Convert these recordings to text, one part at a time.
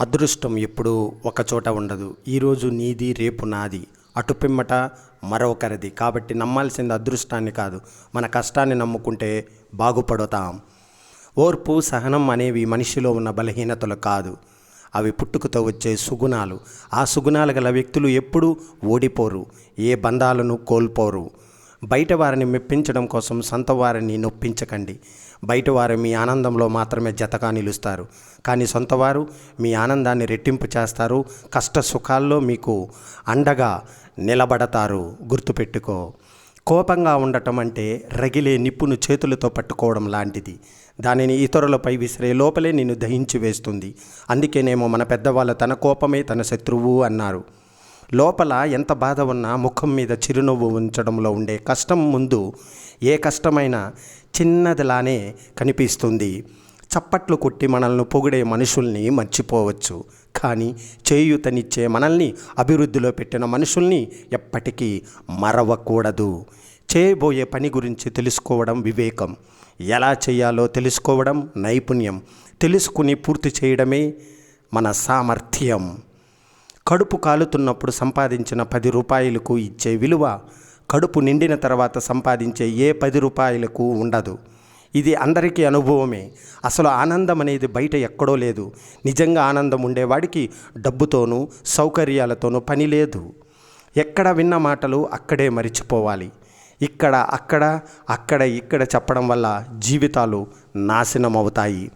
అదృష్టం ఎప్పుడూ ఒకచోట ఉండదు. ఈరోజు నీది రేపు నాది. అటుపిమ్మట మరొకరిది. కాబట్టి నమ్మాల్సింది అదృష్టాన్ని కాదు. మన కష్టాన్ని నమ్ముకుంటే బాగుపడతాం. ఓర్పు సహనం అనేవి మనిషిలో ఉన్న బలహీనతలు కాదు. అవి పుట్టుకతో వచ్చే సుగుణాలు. ఆ సుగుణాలు గల వ్యక్తులు ఎప్పుడూ ఓడిపోరు. ఏ బంధాలను కోల్పోరు. బయట వారిని మెప్పించడం కోసం సొంత వారిని నొప్పించకండి. బయట వారు మీ ఆనందంలో మాత్రమే జతగా నిలుస్తారు. కానీ సొంతవారు మీ ఆనందాన్ని రెట్టింపు చేస్తారు. కష్ట సుఖాల్లో మీకు అండగా నిలబడతారు. గుర్తుపెట్టుకో. కోపంగా ఉండటం అంటే రగిలే నిప్పును చేతులతో పట్టుకోవడం లాంటిది. దానిని ఇతరులపై విసిరే లోపలే నిన్ను దహించి వేస్తుంది. అందుకేనేమో మన పెద్దవాళ్ళు తన కోపమే తన శత్రువు అన్నారు. లోపల ఎంత బాధ ఉన్నా ముఖం మీద చిరునవ్వు ఉంచడంలో ఉండే కష్టం ముందు ఏ కష్టమైనా చిన్నదిలానే కనిపిస్తుంది. చప్పట్లు కొట్టి మనల్ని పొగిడే మనుషుల్ని మర్చిపోవచ్చు. కానీ చేయూతనిచ్చే మనల్ని అభివృద్ధిలో పెట్టిన మనుషుల్ని ఎప్పటికీ మరవకూడదు. చేయబోయే పని గురించి తెలుసుకోవడం వివేకం. ఎలా చేయాలో తెలుసుకోవడం నైపుణ్యం. తెలుసుకుని పూర్తి చేయడమే మన సామర్థ్యం. కడుపు కాలుతున్నప్పుడు సంపాదించిన పది రూపాయలకు ఇచ్చే విలువ కడుపు నిండిన తర్వాత సంపాదించే ఏ పది రూపాయలకు ఉండదు. ఇది అందరికీ అనుభవమే. అసలు ఆనందం అనేది బయట ఎక్కడో లేదు. నిజంగా ఆనందం ఉండేవాడికి డబ్బుతోనూ సౌకర్యాలతోనూ పని లేదు. ఎక్కడ విన్న మాటలు అక్కడే మరిచిపోవాలి. ఇక్కడ అక్కడ అక్కడ ఇక్కడ చెప్పడం వల్ల జీవితాలు నాశనం అవుతాయి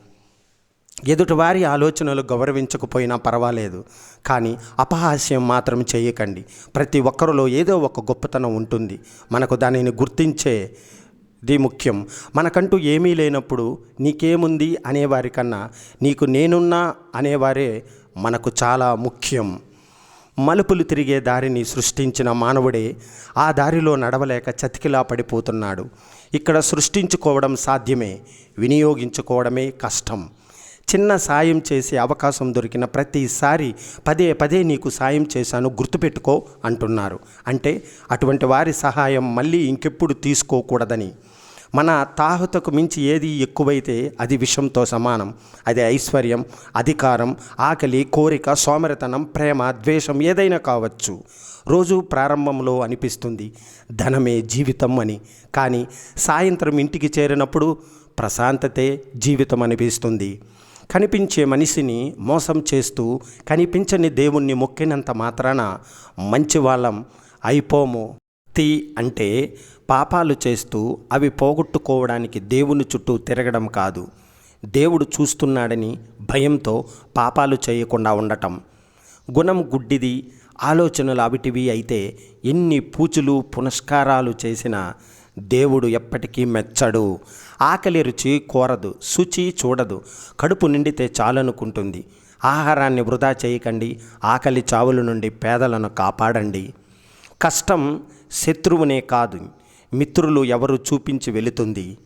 ఎదుటివారి ఆలోచనలు గౌరవించకపోయినా పర్వాలేదు కానీ అపహాస్యం మాత్రం చేయకండి. ప్రతి ఒక్కరిలో ఏదో ఒక గొప్పతనం ఉంటుంది. మనకు దానిని గుర్తించేది ముఖ్యం. మనకంటూ ఏమీ లేనప్పుడు నీకేముంది అనేవారికన్నా నీకు నేనున్నా అనేవారే మనకు చాలా ముఖ్యం. మలుపులు తిరిగే దారిని సృష్టించిన మానవుడే ఆ దారిలో నడవలేక చతికిలా పడిపోతున్నాడు. ఇక్కడ సృష్టించుకోవడం సాధ్యమే వినియోగించుకోవడమే కష్టం. చిన్న సాయం చేసే అవకాశం దొరికిన ప్రతిసారి పదే పదే నీకు సాయం చేశాను గుర్తుపెట్టుకో అంటున్నారు. అంటే అటువంటి వారి సహాయం మళ్ళీ ఇంకెప్పుడు తీసుకోకూడదని. మన తాహతకు మించి ఏది ఎక్కువైతే అది విషంతో సమానం. అది ఐశ్వర్యం అధికారం ఆకలి కోరిక సోమరితనం ప్రేమ ద్వేషం ఏదైనా కావచ్చు. రోజు ప్రారంభంలో అనిపిస్తుంది ధనమే జీవితం అని. కానీ సాయంత్రం ఇంటికి చేరినప్పుడు ప్రశాంతతే జీవితం అనిపిస్తుంది. కనిపించే మనిషిని మోసం చేస్తూ కనిపించని దేవుణ్ణి మొక్కినంత మాత్రాన మంచి వాళ్ళం అయిపోము. తి అంటే పాపాలు చేస్తూ అవి పోగొట్టుకోవడానికి దేవుని చుట్టూ తిరగడం కాదు. దేవుడు చూస్తున్నాడని భయంతో పాపాలు చేయకుండా ఉండటం. గుణం గుడ్డిది ఆలోచనలు అవిటివి అయితే ఎన్ని పూజలు పునస్కారాలు చేసినా దేవుడు ఎప్పటికీ మెచ్చడు. ఆకలి రుచి కోరదు శుచి చూడదు కడుపు నిండితే చాలనుకుంటుంది. ఆహారాన్ని వృధా చేయకండి ఆకలి చావుల నుండి పేదలను కాపాడండి. కష్టం శత్రువునే కాదు మిత్రులు ఎవరు చూపించి వెళుతుంది.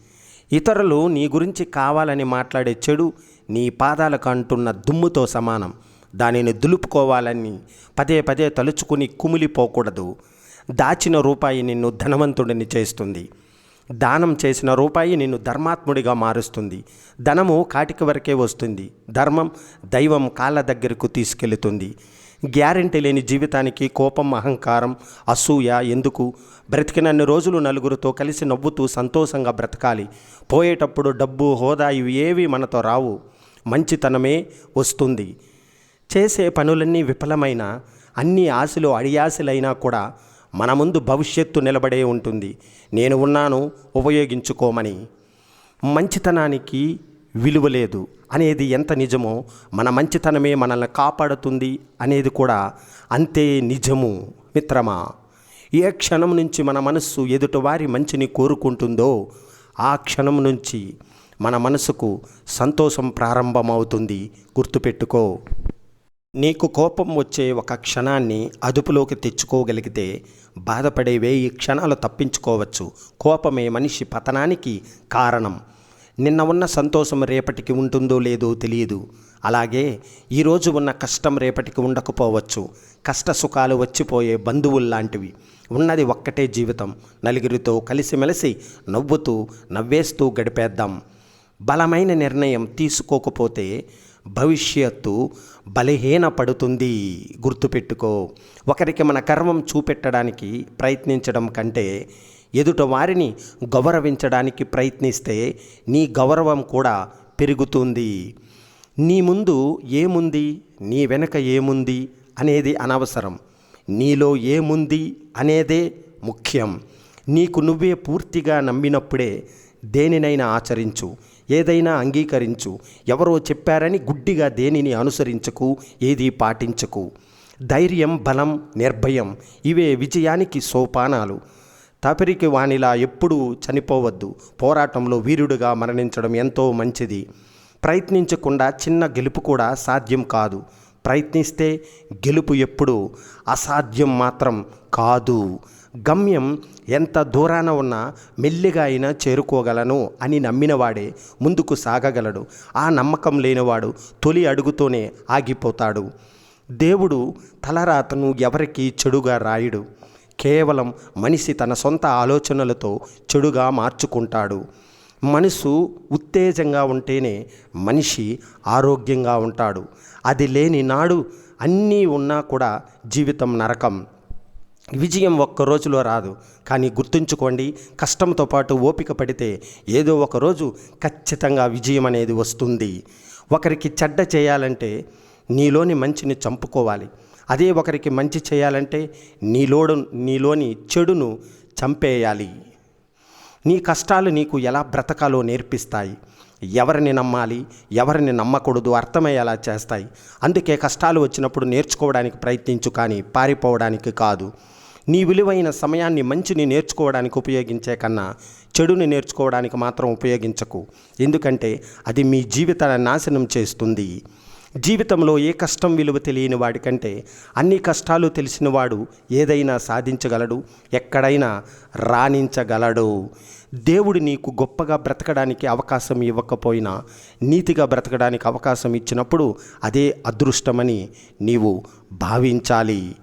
ఇతరులు నీ గురించి కావాలని మాట్లాడే చెడు నీ పాదాలకు అంటున్న దుమ్ముతో సమానం. దానిని దులుపుకోవాలని పదే పదే తలుచుకుని కుమిలిపోకూడదు. దాచిన రూపాయి నిన్ను ధనవంతుడిని చేస్తుంది. దానం చేసిన రూపాయి నిన్ను ధర్మాత్ముడిగా మారుస్తుంది. ధనము కాటికి వరకే వస్తుంది. ధర్మం దైవం కాళ్ళ దగ్గరకు తీసుకెళుతుంది. గ్యారెంటీ లేని జీవితానికి కోపం అహంకారం అసూయ ఎందుకు? బ్రతికినన్ని రోజులు నలుగురితో కలిసి నవ్వుతూ సంతోషంగా బ్రతకాలి. పోయేటప్పుడు డబ్బు హోదా ఇవి ఏవి మనతో రావు. మంచితనమే వస్తుంది. చేసే పనులన్నీ విఫలమైన అన్ని ఆశలు అడియాశలైనా కూడా మన ముందు భవిష్యత్తు నిలబడే ఉంటుంది. నేను ఉన్నాను ఉపయోగించుకోమని. మంచితనానికి విలువ లేదు అనేది ఎంత నిజమో మన మంచితనమే మనల్ని కాపాడుతుంది అనేది కూడా అంతే నిజము మిత్రమా. ఏ క్షణం నుంచి మన మనస్సు ఎదుటివారి మంచిని కోరుకుంటుందో ఆ క్షణం నుంచి మన మనసుకు సంతోషం ప్రారంభమవుతుంది. గుర్తుపెట్టుకో. నీకు కోపం వచ్చే ఒక క్షణాన్ని అదుపులోకి తెచ్చుకోగలిగితే బాధపడే వేయి క్షణాలు తప్పించుకోవచ్చు. కోపమే మనిషి పతనానికి కారణం. నిన్న ఉన్న సంతోషం రేపటికి ఉంటుందో లేదో తెలియదు. అలాగే ఈరోజు ఉన్న కష్టం రేపటికి ఉండకపోవచ్చు. కష్ట సుఖాలు వచ్చిపోయే బంధువుల్లాంటివి ఉన్నది ఒక్కటే జీవితం. నలుగురితో కలిసిమెలిసి నవ్వుతూ నవ్వేస్తూ గడిపేద్దాం. బలమైన నిర్ణయం తీసుకోకపోతే భవిష్యత్తు బలహీనపడుతుంది గుర్తుపెట్టుకో. ఒకరికి మన కర్మం చూపెట్టడానికి ప్రయత్నించడం కంటే ఎదుట వారిని గౌరవించడానికి ప్రయత్నిస్తే నీ గౌరవం కూడా పెరుగుతుంది. నీ ముందు ఏముంది? నీ వెనక ఏముంది? అనేది అనవసరం. నీలో ఏముంది? అనేదే ముఖ్యం. నీకు నువ్వే పూర్తిగా నమ్మినప్పుడే దేనినైనా ఆచరించు. ఏదైనా అంగీకరించు. ఎవరో చెప్పారని గుడ్డిగా దేనిని అనుసరించకు ఏది పాటించకు. ధైర్యం బలం నిర్భయం ఇవే విజయానికి సోపానాలు. తపరికి వానిలా ఎప్పుడూ చనిపోవద్దు. పోరాటంలో వీరుడుగా మరణించడం ఎంతో మంచిది. ప్రయత్నించకుండా చిన్న గెలుపు కూడా సాధ్యం కాదు. ప్రయత్నిస్తే గెలుపు ఎప్పుడు అసాధ్యం మాత్రం కాదు. గమ్యం ఎంత దూరాన ఉన్నా మెల్లిగా అయినా చేరుకోగలను అని నమ్మినవాడే ముందుకు సాగగలడు. ఆ నమ్మకం లేనివాడు తొలి అడుగుతోనే ఆగిపోతాడు. దేవుడు తలరాతను ఎవరికి చెడుగా రాయుడు. కేవలం మనిషి తన సొంత ఆలోచనలతో చెడుగా మార్చుకుంటాడు. మనసు ఉత్తేజంగా ఉంటేనే మనిషి ఆరోగ్యంగా ఉంటాడు. అది లేని నాడు అన్నీ ఉన్నా కూడా జీవితం నరకం. విజయం ఒక్క రోజులో రాదు. కానీ గుర్తుంచుకోండి కష్టంతో పాటు ఓపిక పడితే ఏదో ఒక రోజు ఖచ్చితంగా విజయం అనేది వస్తుంది. ఒకరికి చెడ్డ చేయాలంటే నీలోని మంచిని చంపుకోవాలి. అదే ఒకరికి మంచి చేయాలంటే నీలోడు నీలోని చెడును చంపేయాలి. నీ కష్టాలు నీకు ఎలా బ్రతకాలో నేర్పిస్తాయి. ఎవరిని నమ్మాలి ఎవరిని నమ్మకూడదు అర్థమయ్యేలా చేస్తాయి. అందుకే కష్టాలు వచ్చినప్పుడు నేర్చుకోవడానికి ప్రయత్నించు కానీ పారిపోవడానికి కాదు. నీ విలువైన సమయాన్ని మంచిని నేర్చుకోవడానికి ఉపయోగించే కన్నా చెడుని నేర్చుకోవడానికి మాత్రం ఉపయోగించకు. ఎందుకంటే అది మీ జీవితాన్ని నాశనం చేస్తుంది. జీవితంలో ఏ కష్టం విలువ తెలియని వాడికంటే అన్ని కష్టాలు తెలిసినవాడు ఏదైనా సాధించగలడు ఎక్కడైనా రాణించగలడు. దేవుడు నీకు గొప్పగా బ్రతకడానికి అవకాశం ఇవ్వకపోయినా నీతిగా బ్రతకడానికి అవకాశం ఇచ్చినప్పుడు అదే అదృష్టమని నీవు భావించాలి.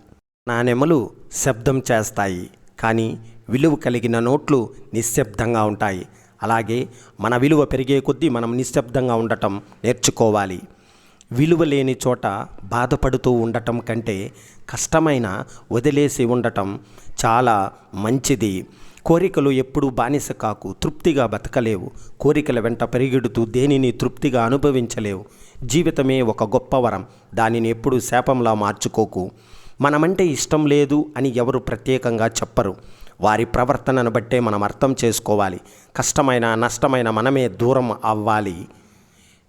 నాణెములు శబ్దం చేస్తాయి కానీ విలువ కలిగిన నోట్లు నిశ్శబ్దంగా ఉంటాయి. అలాగే మన విలువ పెరిగే కొద్దీ మనం నిశ్శబ్దంగా ఉండటం నేర్చుకోవాలి. విలువ లేని చోట బాధపడుతూ ఉండటం కంటే కష్టమైన వదిలేసి ఉండటం చాలా మంచిది. కోరికలు ఎప్పుడూ బానిస కాకు తృప్తిగా బతకలేవు. కోరికల వెంట పరిగెడుతూ దేనిని తృప్తిగా అనుభవించలేవు. జీవితమే ఒక గొప్ప వరం దానిని ఎప్పుడూ శాపంలా మార్చుకోకు. మనమంటే ఇష్టం లేదు అని ఎవరు ప్రత్యేకంగా చెప్పరు. వారి ప్రవర్తనను బట్టే మనం అర్థం చేసుకోవాలి. కష్టమైన నష్టమైన మనమే దూరం అవ్వాలి.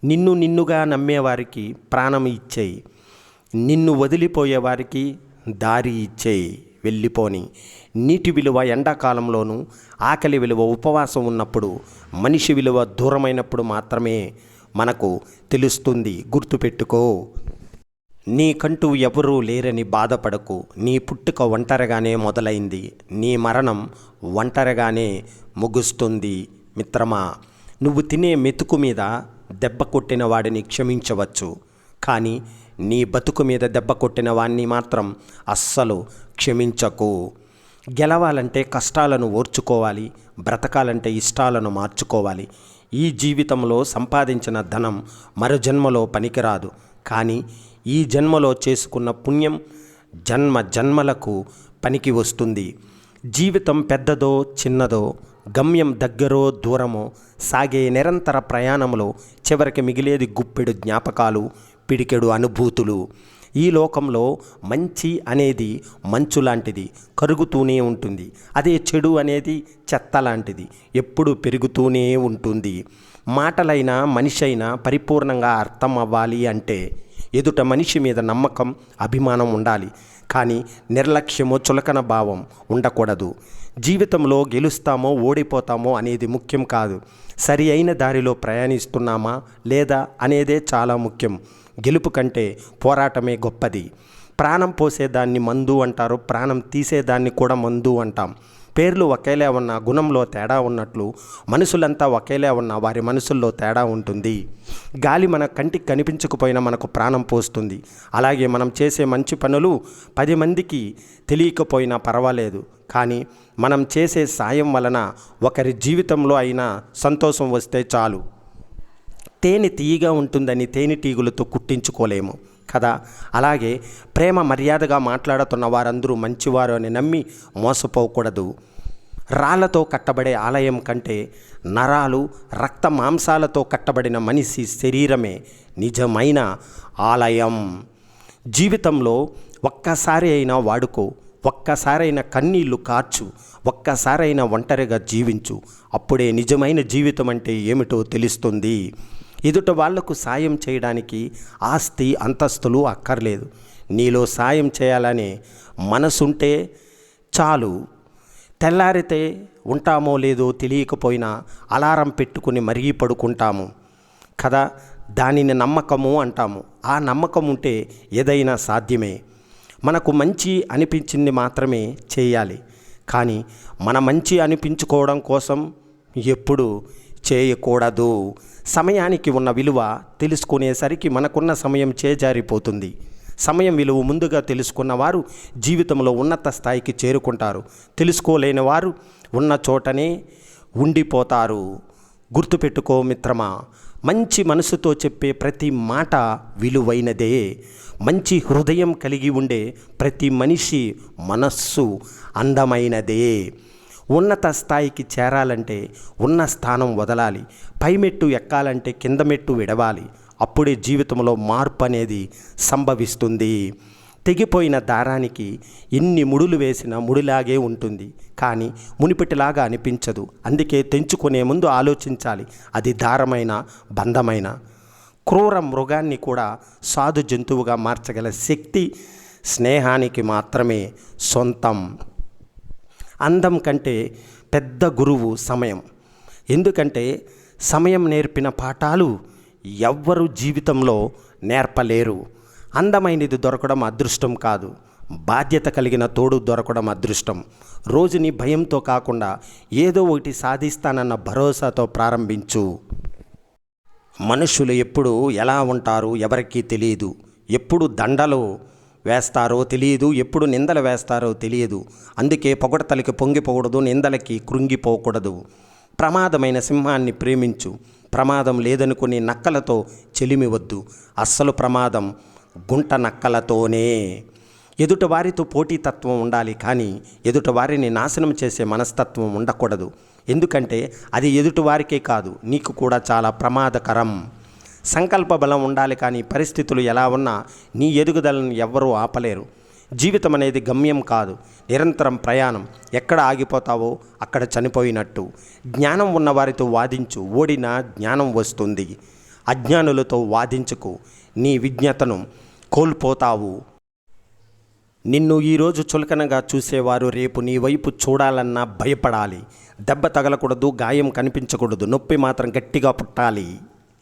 నిన్ను నిన్నుగా నమ్మేవారికి ప్రాణం ఇచ్చేయి. నిన్ను వదిలిపోయేవారికి దారి ఇచ్చేయి. వెళ్ళిపోని. నీటి విలువ ఎండాకాలంలోనూ ఆకలి విలువ ఉపవాసం ఉన్నప్పుడు మనిషి విలువ దూరమైనప్పుడు మాత్రమే మనకు తెలుస్తుంది. గుర్తుపెట్టుకో. నీకంటూ ఎవరూ లేరని బాధపడకు. నీ పుట్టుక ఒంటరిగానే మొదలైంది. నీ మరణం ఒంటరిగానే ముగుస్తుంది మిత్రమా. నువ్వు తినే మెతుకు మీద దెబ్బ కొట్టిన వాడిని క్షమించవచ్చు. కానీ నీ బతుకు మీద దెబ్బ కొట్టిన వాణ్ణి మాత్రం అస్సలు క్షమించకు. గెలవాలంటే కష్టాలను ఓర్చుకోవాలి. బ్రతకాలంటే ఇష్టాలను మార్చుకోవాలి. ఈ జీవితంలో సంపాదించిన ధనం మరో జన్మలో పనికిరాదు. కానీ ఈ జన్మలో చేసుకున్న పుణ్యం జన్మ జన్మలకు పనికి వస్తుంది. జీవితం పెద్దదో చిన్నదో గమ్యం దగ్గరో దూరమో సాగే నిరంతర ప్రయాణంలో చివరికి మిగిలేది గుప్పెడు జ్ఞాపకాలు పిడికెడు అనుభూతులు. ఈ లోకంలో మంచి అనేది మంచు లాంటిది కరుగుతూనే ఉంటుంది. అదే చెడు అనేది చెత్త లాంటిది ఎప్పుడు పెరుగుతూనే ఉంటుంది. మాటలైనా మనిషి అయినా పరిపూర్ణంగా అర్థం అవ్వాలి అంటే ఎదుట మనిషి మీద నమ్మకం అభిమానం ఉండాలి. కానీ నిర్లక్ష్యమో చులకన భావం ఉండకూడదు. జీవితంలో గెలుస్తామో ఓడిపోతామో అనేది ముఖ్యం కాదు. సరి అయిన దారిలో ప్రయాణిస్తున్నామా లేదా అనేదే చాలా ముఖ్యం. గెలుపు కంటే పోరాటమే గొప్పది. ప్రాణం పోసేదాన్ని మందు అంటారు ప్రాణం తీసేదాన్ని కూడా మందు అంటాం. పేర్లు ఒకేలా ఉన్న గుణంలో తేడా ఉన్నట్లు మనుషులంతా ఒకేలా ఉన్న వారి మనసుల్లో తేడా ఉంటుంది. గాలి మన కంటికి కనిపించకపోయినా మనకు ప్రాణం పోస్తుంది. అలాగే మనం చేసే మంచి పనులు పది మందికి తెలియకపోయినా పర్వాలేదు. కానీ మనం చేసే సాయం వలన ఒకరి జీవితంలో అయినా సంతోషం వస్తే చాలు. తేనె తీయగా ఉంటుందని తేనెటీగులతో కుట్టించుకోలేము. కదా? అలాగే ప్రేమ మర్యాదగా మాట్లాడుతున్న వారందరూ మంచివారు అని నమ్మి మోసపోకూడదు. రాళ్ళతో కట్టబడే ఆలయం కంటే నరాలు రక్త మాంసాలతో కట్టబడిన మనిషి శరీరమే నిజమైన ఆలయం. జీవితంలో ఒక్కసారి అయినా వాడుకో ఒక్కసారైనా కన్నీళ్ళు కార్చు ఒక్కసారైనా ఒంటరిగా జీవించు. అప్పుడే నిజమైన జీవితం అంటే ఏమిటో తెలుస్తుంది. ఎదుట వాళ్ళకు సాయం చేయడానికి ఆస్తి అంతస్తులు అక్కర్లేదు. నీలో సాయం చేయాలనే మనసుంటే చాలు. తెల్లారితే ఉంటామో లేదో తెలియకపోయినా అలారం పెట్టుకుని మరిగి పడుకుంటాము. కదా దానిని నమ్మకము అంటాము. ఆ నమ్మకం ఉంటే ఏదైనా సాధ్యమే. మనకు మంచి అనిపించింది మాత్రమే చేయాలి. కానీ మన మంచి అనిపించుకోవడం కోసం ఎప్పుడు చేయకూడదు. సమయానికి ఉన్న విలువ తెలుసుకునేసరికి మనకున్న సమయం చేజారిపోతుంది. సమయం విలువ ముందుగా తెలుసుకున్న వారు జీవితంలో ఉన్నత స్థాయికి చేరుకుంటారు. తెలుసుకోలేని వారు ఉన్న చోటనే ఉండిపోతారు. గుర్తుపెట్టుకో మిత్రమా మంచి మనసుతో చెప్పే ప్రతి మాట విలువైనదే. మంచి హృదయం కలిగి ఉండే ప్రతి మనిషి మనస్సు అందమైనదే. ఉన్నత స్థాయికి చేరాలంటే ఉన్న స్థానం వదలాలి. పై మెట్టు ఎక్కాలంటే కింద మెట్టు విడవాలి. అప్పుడే జీవితంలో మార్పు అనేది సంభవిస్తుంది. తెగిపోయిన దారానికి ఎన్ని ముడులు వేసినా ముడిలాగే ఉంటుంది. కానీ మునిపటిలాగా అనిపించదు. అందుకే తెంచుకునే ముందు ఆలోచించాలి. అది దారమైన బంధమైన? క్రూర మృగాన్ని కూడా సాధు జంతువుగా మార్చగల శక్తి స్నేహానికి మాత్రమే సొంతం. అందం కంటే పెద్ద గురువు సమయం. ఎందుకంటే సమయం నేర్పిన పాఠాలు ఎవ్వరు జీవితంలో నేర్పలేరు. అందమైనది దొరకడం అదృష్టం కాదు. బాధ్యత కలిగిన తోడు దొరకడం అదృష్టం. రోజుని భయంతో కాకుండా ఏదో ఒకటి సాధిస్తానన్న భరోసాతో ప్రారంభించు. మనుషులు ఎప్పుడు ఎలా ఉంటారు ఎవరికీ తెలియదు. ఎప్పుడు దండలో వేస్తారో తెలియదు ఎప్పుడు నిందలు వేస్తారో తెలియదు. అందుకే పొగడతలకి పొంగిపోకూడదు నిందలకి కృంగిపోకూడదు. ప్రమాదమైన సింహాన్ని ప్రేమించు. ప్రమాదం లేదనుకుని నక్కలతో చెలిమివద్దు. అస్సలు ప్రమాదం గుంట నక్కలతోనే. ఎదుటవారితో పోటీతత్వం ఉండాలి కానీ ఎదుటవారిని నాశనం చేసే మనస్తత్వం ఉండకూడదు. ఎందుకంటే అది ఎదుటివారికే కాదు నీకు కూడా చాలా ప్రమాదకరం. సంకల్ప బలం ఉండాలి కానీ పరిస్థితులు ఎలా ఉన్నా నీ ఎదుగుదలను ఎవ్వరూ ఆపలేరు. జీవితం అనేది గమ్యం కాదు నిరంతరం ప్రయాణం. ఎక్కడ ఆగిపోతావో అక్కడ చనిపోయినట్టు. జ్ఞానం ఉన్నవారితో వాదించు ఓడినా జ్ఞానం వస్తుంది. అజ్ఞానులతో వాదించుకు నీ విజ్ఞతను కోల్పోతావు. నిన్ను ఈరోజు చులకనగా చూసేవారు రేపు నీ వైపు చూడాలన్నా భయపడాలి. దెబ్బ తగలకూడదు గాయం కనిపించకూడదు నొప్పి మాత్రం గట్టిగా పుట్టాలి.